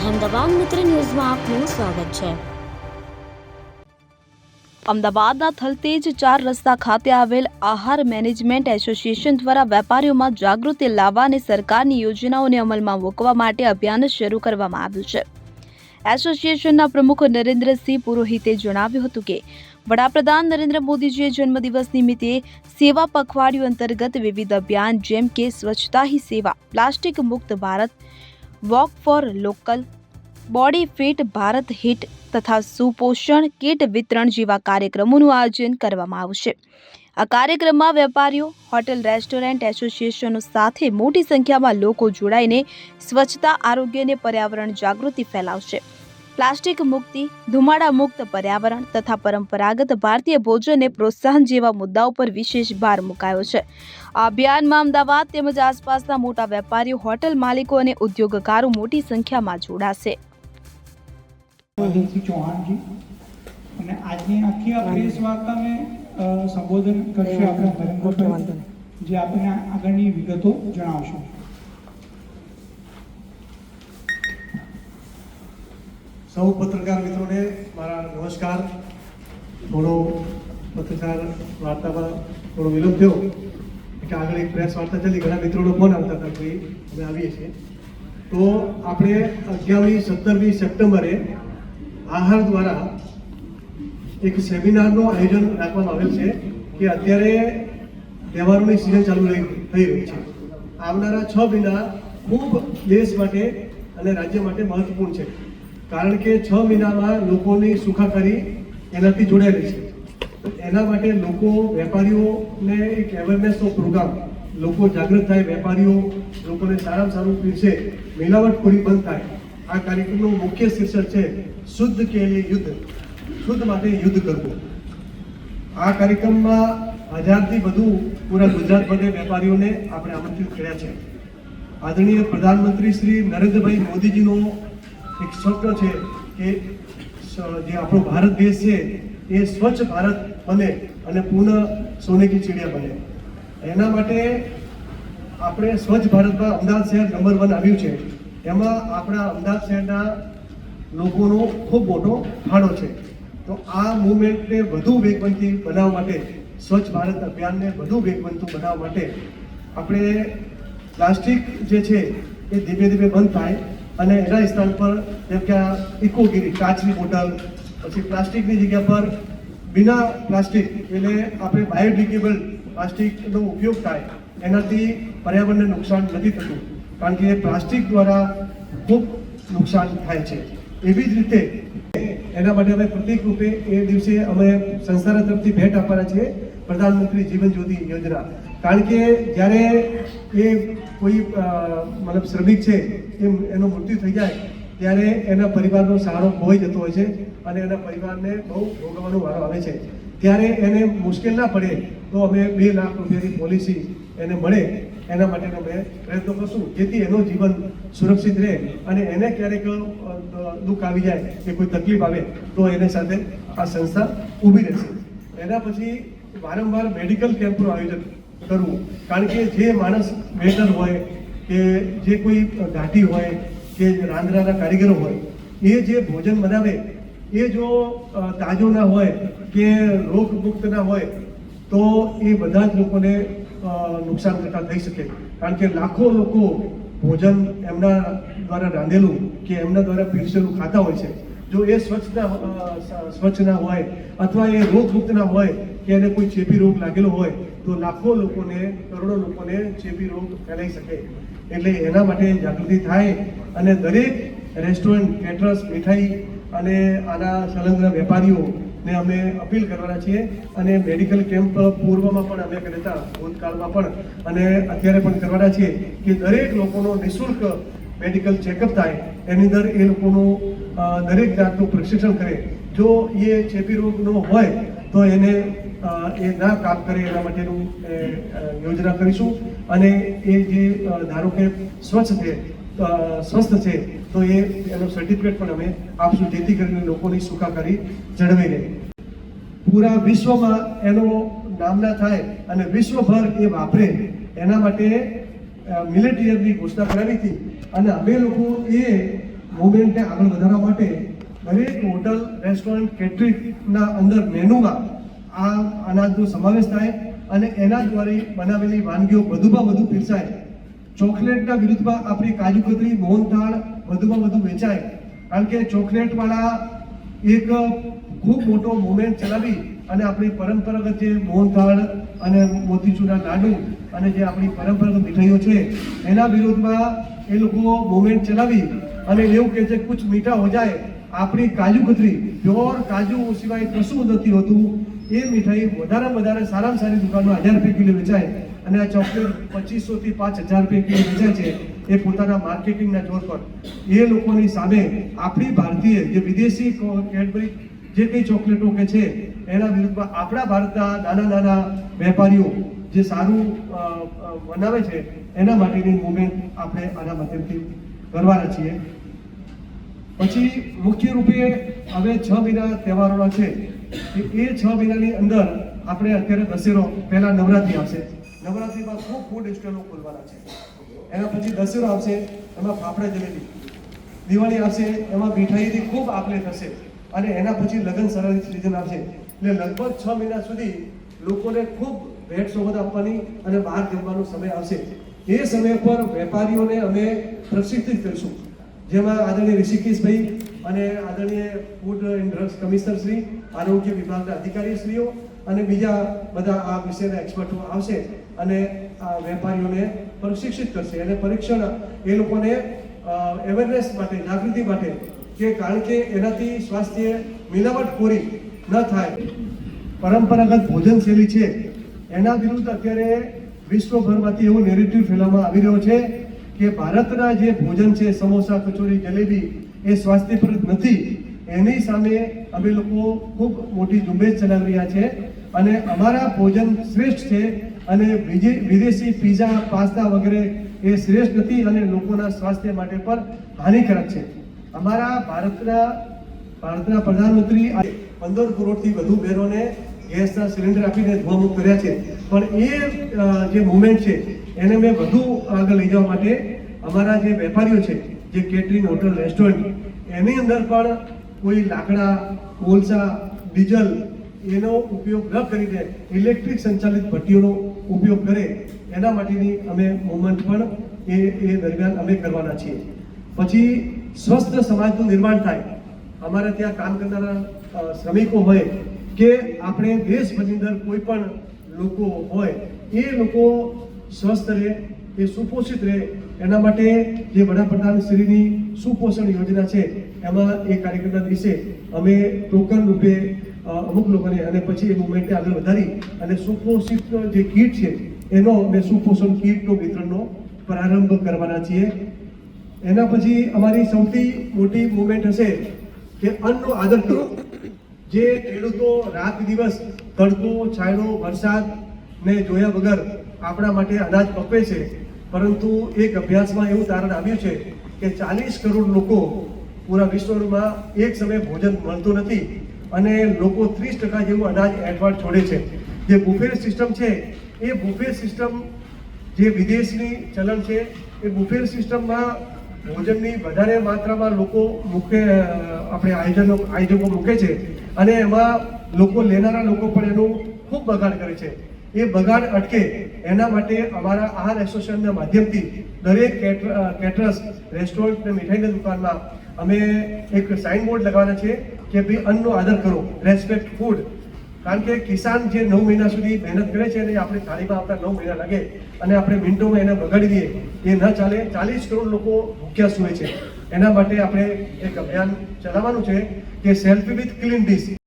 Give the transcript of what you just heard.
અહેમદાબાદ મિત્ર ન્યૂઝમાં આપનું સ્વાગત છે. અમદાવાદના થલતેજ ચાર રસ્તા ખાતે આવેલ આહાર મેનેજમેન્ટ એસોસિએશન દ્વારા વેપારીઓમાં જાગૃતિ લાવવા અને સરકારની યોજનાઓને અમલમાં મૂકવા માટે અભિયાન શરૂ કરવામાં આવ્યું છે. એસોસિએશનના પ્રમુખ નરેન્દ્રસિંહ પુરોહિતે જણાવ્યું હતું કે, વડાપ્રધાન નરેન્દ્ર મોદીજીએ જન્મદિવસ નિમિત્તે સેવા પખવાડિયું અંતર્ગત વિવિધ અભિયાન જેમ કે સ્વચ્છતા હી સેવા, પ્લાસ્ટિક મુક્ત Bharat vocal for local, body fit, Bharat hit તથા સુપોષણ કીટ વિતરણ જેવા કાર્યક્રમોનું આયોજન કરવામાં આવશે. આ કાર્યક્રમમાં વેપારીઓ, હોટેલ રેસ્ટોરન્ટ એસોસિએશનો સાથે મોટી સંખ્યામાં લોકો જોડાઈને સ્વચ્છતા, આરોગ્ય અને પર્યાવરણ જાગૃતિ ફેલાવશે. પ્લાસ્ટિક મુક્તિ ધુમાડા મુક્ત પર્યાવરણ તથા પરંપરાગત ભારતીય ભોજનને પ્રોત્સાહન જેવા મુદ્દાઓ પર વિશેષ ભાર મુકાયો છે. આ અભિયાનમાં અમદાવાદ તેમજ આસપાસના મોટા વેપારીઓ હોટેલ માલિકો અને ઉદ્યોગકારો મોટી સંખ્યામાં જોડાશે. અને આજની આખી આ પ્રેસ વાર્તાને સંબોધન કરશે આપણા નરેન્દ્રભાઈ જે આપણને આગળની વિગતો જણાવશે. સૌ પત્રકાર મિત્રોને મારા નમસ્કાર. થોડો પત્રકાર વાર્તામાં થોડો વિલંબ થયો, કે આગળ એક પ્રેસ વાર્તા ચાલી, ઘણા મિત્રોનો ફોન આવતા હતા ભાઈ અમે આવીએ છીએ. તો આપણે અગિયારમી, સત્તરમી સપ્ટેમ્બરે આહાર દ્વારા એક સેમિનારનું આયોજન રાખવામાં આવેલ છે, કે અત્યારે તહેવારોની સિઝન ચાલુ રહી, થઈ રહી છે. આવનારા છ મહિના ખૂબ દેશ માટે અને રાજ્ય માટે મહત્વપૂર્ણ છે. કારણ કે છ મહિનામાં લોકોની સુખાકારી એનાથી જોડાયેલી છે. એના માટે લોકો વેપારીઓને એક અવેરનેસનો પ્રોગ્રામ લોકો જાગૃત થાય, વેપારીઓ લોકોને સારામાં સારું પીરસે મિલાવટખોરી બંધ થાય. આ કાર્યક્રમનું મુખ્ય શીર્ષક છે, શુદ્ધ કેલી યુદ્ધ? શુદ્ધ માટે યુદ્ધ કરવું. આ કાર્યક્રમમાં હજારથી વધુ પૂરા ગુજરાત વેપારીઓને આપણે આમંત્રિત કર્યા છે. આદરણીય પ્રધાનમંત્રી શ્રી નરેન્દ્રભાઈ મોદીજીનો એક સ્વપ્ન છે કે જે આપણો ભારત દેશ છે, એ સ્વચ્છ ભારત બને અને પૂર્ણ સોને કી ચીડિયા બને. એના માટે આપણે સ્વચ્છ ભારતમાં અમદાવાદ શહેર નંબર વન આવ્યું છે. એમાં આપણા અમદાવાદ શહેરના લોકોનો ખૂબ મોટો ફાળો છે. તો આ મુવમેન્ટને વધુ વેગવંતી બનાવવા માટે, સ્વચ્છ ભારત અભિયાનને વધુ વેગવંતું બનાવવા માટે આપણે પ્લાસ્ટિક જે છે, એ ધીમે ધીમે બંધ થાય. અને એના સ્થાન પર જેમ કે આ ઇકોગીરી, કાચની બોટલ, પછી પ્લાસ્ટિકની જગ્યા પર બિના પ્લાસ્ટિક એટલે આપણે બાયોડિગ્રેબલ પ્લાસ્ટિકનો ઉપયોગ થાય, એનાથી પર્યાવરણને નુકસાન નથી થતું, કારણ કે પ્લાસ્ટિક દ્વારા ખૂબ નુકસાન થાય છે. એવી જ રીતે એના માટે અમે પ્રતિક રૂપે એ દિવસે અમે સંસ્થાના તરફથી ભેટ આપવાના છીએ, પ્રધાનમંત્રી જીવન જ્યોતિ યોજના. કારણ કે જ્યારે એ કોઈ મતલબ શ્રમિક છે એ એનું મૃત્યુ થઈ જાય, ત્યારે એના પરિવારનો સહારો ખોઈ જતો હોય છે અને એના પરિવારને બહુ ભોગવવાનો વારો આવે છે. ત્યારે એને મુશ્કેલ ના પડે તો અમે બે લાખ રૂપિયાની પોલિસી એને મળે. એના માટેનો અમે પ્રયત્નો કરશું. જેથી એનું જીવન સુરક્ષિત રહે અને એને ક્યારેક દુઃખ આવી જાય કે કોઈ તકલીફ આવે તો એને સાથે આ સંસ્થા ઊભી રહેશે. એના પછી વારંવાર મેડિકલ કેમ્પનું આયોજન કરવું. કારણ કે જે માણસ વેટર હોય, કે જે કોઈ ઘાટી હોય, કે રાંદરાના કારીગરો હોય, એ જે ભોજન બનાવે, એ જો તાજો ના હોય, કે રોગમુક્ત ના હોય, તો એ બધા જ લોકોને નુકસાન કરતા થઈ શકે. કારણ કે લાખો લોકો ભોજન એમના દ્વારા રાંધેલું, કે એમના દ્વારા પીરસેલું ખાતા હોય છે. જો એ સ્વચ્છ ના સ્વચ્છ ના હોય, અથવા એ રોગમુક્ત ના હોય કે એને કોઈ ચેપી રોગ લાગેલો હોય તો લાખો લોકોને, કરોડો લોકોને ચેપી રોગ ફેલાઈ શકે. એટલે એના માટે જાગૃતિ થાય અને દરેક રેસ્ટોરન્ટ કેટરર્સ મીઠાઈ અને આના સંલગ્ન વેપારીઓને અમે અપીલ કરવાના છીએ અને મેડિકલ કેમ્પ પૂર્વમાં પણ અમે કરતા ભૂતકાળમાં પણ. અને અત્યારે પણ કરવાના છીએ કે દરેક લોકોનો નિઃશુલ્ક મેડિકલ ચેકઅપ થાય. એની અંદર એ લોકોનું દરેક જાતનું પ્રશિક્ષણ કરે. જો એ ચેપી રોગનો હોય તો એને એ ના કામ કરે એના માટેનું યોજના કરીશું. અને એ જે ધારો કે સ્વચ્છ છે સ્વસ્થ છે, તો એ, એનો સર્ટિફિકેટ પણ અમે આપશું, જેથી કરીને લોકોની સુખાકારી જળવાઈ રહે. પૂરા વિશ્વમાં એનો નામના થાય અને વિશ્વભર એ વાપરે, એના માટે મિલિટરીની ઘોષણા કરાવી હતી. અને અમે લોકો એ મુવમેન્ટને આગળ વધારવા માટે દરેક હોટલ રેસ્ટોરન્ટ કેટરિંગના અંદર મેનુમાં આ અનાજનો સમાવેશ થાય અને એના દ્વારા બનાવેલી વાનગીઓ વધુમાં વધુ પીરસાય. ચોકલેટના વિરુદ્ધમાં આપણી કાજુ કતરી મોહનથાળ વધુમાં વધુ વેચાય. કારણ કે ચોકલેટવાળા એક ખૂબ મોટો મુવમેન્ટ ચલાવી અને આપણી પરંપરાગત જે મોહનથાળ અને મોતીચૂરના લાડુ અને જે આપણી પરંપરાગત મીઠાઈઓ છે, એના વિરોધમાં એ લોકો મુવમેન્ટ ચલાવી અને એવું કહે છે કુછ મીઠા હો જાય. આપણી કાજુ કતરી, પ્યોર કાજુ સિવાય કશું નથી હોતું. એ મીઠાઈ વધારેમાં વધારે સારામાં સારી દુકાનો હજાર રૂપિયા કિલો વેચાય અને આ ચોકલેટ પચીસો થી પાંચ હજાર રૂપિયા કિલો વેચાય છે એ પોતાના માર્કેટિંગના જોર પર. એ લોકોની સામે આપણી ભારતીય જે વિદેશી કેડબરી જે કંઈ ચોકલેટો કે છે, એના વિરુદ્ધમાં આપણા ભારતના નાના નાના વેપારીઓ જે સારું બનાવે છે, એના માટેની મુવમેન્ટ આપણે આના માધ્યમથી કરવાના છીએ. પછી મુખ્ય રૂપે હવે છ મહિના તહેવારોના છે. એ છ મહિનાની અંદર આપણે અત્યારે દશેરો પહેલા નવરાત્રી આવશે. નવરાત્રીમાં ખૂબ ફૂડ સ્ટોલો ખોલવાના છે. એના પછી દશેરો આવશે, એમાં ફાફડા જલેબી. દિવાળી આવશે, એમાં મીઠાઈથી ખૂબ આપલે થશે. અને એના પછી લગ્ન સરાની સિઝન આવશે. એટલે લગભગ છ મહિના સુધી લોકોને ખૂબ ભેટ સોગંદ આપવાની અને બહાર જમવાનો સમય આવશે. એ સમય પર વેપારીઓને અમે પ્રશિક્ષિત કરીશું. જેમાં આદરણીય ઋષિકેશભાઈ અને આદરણીય food and drugs commissioner Shri, આરોગ્ય વિભાગના અધિકારીશ્રીઓ અને બીજા બધા આ વિષયના એક્સપર્ટો આવશે અને આ વેપારીઓને પ્રશિક્ષિત કરશે અને પરીક્ષણ એ લોકોને અવેરનેસ માટે, જાગૃતિ માટે કે કારણ કે એનાથી સ્વાસ્થ્ય મિલાવટ પૂરી ન થાય. પરંપરાગત ભોજન શૈલી છે. એના વિરુદ્ધ અત્યારે વિશ્વભરમાંથી એવું નેરેટિવ ફેલાવવામાં આવી રહ્યો છે કે ભારતના જે ભોજન છે, સમોસા, કચોરી, જલેબી એ સ્વાસ્થ્યપ્રદ નથી. એની સામે અમે લોકો ખૂબ મોટી ઝુંબેશ ચલાવી રહ્યા છે અને અમારા ભોજન શ્રેષ્ઠ છે અને વિદેશી પીઝા પાસ્તા વગેરે એ શ્રેષ્ઠ નથી અને લોકોના સ્વાસ્થ્ય માટે પણ હાનિકારક છે. અમારા ભારતના ભારતના પ્રધાનમંત્રી પંદર કરોડથી વધુ બહેનોને ગેસના સિલિન્ડર આપીને ધુઆમુક્ત કર્યા છે. પણ એ જે મુવમેન્ટ છે, એને મેં વધુ આગળ લઈ જવા માટે અમારા જે વેપારીઓ છે જે કેટરિંગ હોટલ રેસ્ટોરન્ટ એની અંદર પણ કોઈ લાકડા, કોલસા, ડીઝલ એનો ઉપયોગ ન કરીને ઇલેક્ટ્રિક સંચાલિત ભટ્ટીઓનો ઉપયોગ કરે, એના માટેની અમે મુવમેન્ટ પણ એ એ દરમિયાન અમે કરવાના છીએ. પછી સ્વસ્થ સમાજનું નિર્માણ થાય. અમારે ત્યાં કામ કરનારા શ્રમિકો હોય કે આપણે દેશભરની અંદર કોઈ પણ લોકો હોય, એ લોકો સ્વસ્થ રહે, એ સુપોષિત રહે એના માટે જે વડાપ્રધાન શ્રીની સુપોષણ યોજના છે, એમાં એ કાર્યક્રમના દિવસે અમે ટોકન રૂપે અમુક લોકોને અને પછી એ મુવમેન્ટને આગળ વધારી અને સુપોષિત જે કીટ છે, એનો અમે સુપોષણ કીટનો વિતરણનો પ્રારંભ કરવાના છીએ. એના પછી અમારી સૌથી મોટી મુવમેન્ટ હશે કે અન્નનો આદર કરો જે ખેડૂતો રાત દિવસ તડકો, છાંયડો, વરસાદ ને જોયા વગર આપણા માટે અનાજ પકવે છે પરંતુ એક અભ્યાસમાં એવું તારણ આવ્યું છે કે ચાલીસ કરોડ લોકો પૂરા વિશ્વમાં એક સમયે ભોજન મળતું નથી અને લોકો ત્રીસ ટકા જેવું અનાજ એડવાન્સ છોડે છે. જે બુફે સિસ્ટમ છે, એ બુફે સિસ્ટમ જે વિદેશની ચલણ છે, એ બુફે સિસ્ટમમાં ભોજનની વધારે માત્રામાં લોકો મૂકે આપણે આયોજનો, આયોજકો મૂકે છે અને એમાં લોકો લેનારા લોકો પણ એનું ખૂબ બગાડ કરે છે. એ બગાડ અટકે. એના માટે અમારા આહાર એસોસિએશનના માધ્યમથી દરેક કેટર અ, કેટરર્સ રેસ્ટોરન્ટ અને મીઠાઈની દુકાનમાં અમે એક સાઇન બોર્ડ લગાવવાના છે કે ભાઈ અન્નનો આદર કરો. રેસ્પેક્ટ ફૂડ કારણ કે કિસાન જે નવ મહિના સુધી મહેનત કરે છે અને આપણે થાળીમાં આવતા નવ મહિના લાગે અને આપણે મિનિટોમાં એને બગાડી દઈએ એ ન ચાલે. ચાલીસ કરોડ લોકો ભૂખ્યા સૂવે છે. એના માટે આપણે એક અભિયાન ચલાવવાનું છે કે સેલ્ફી વિથ ક્લીન ડીશ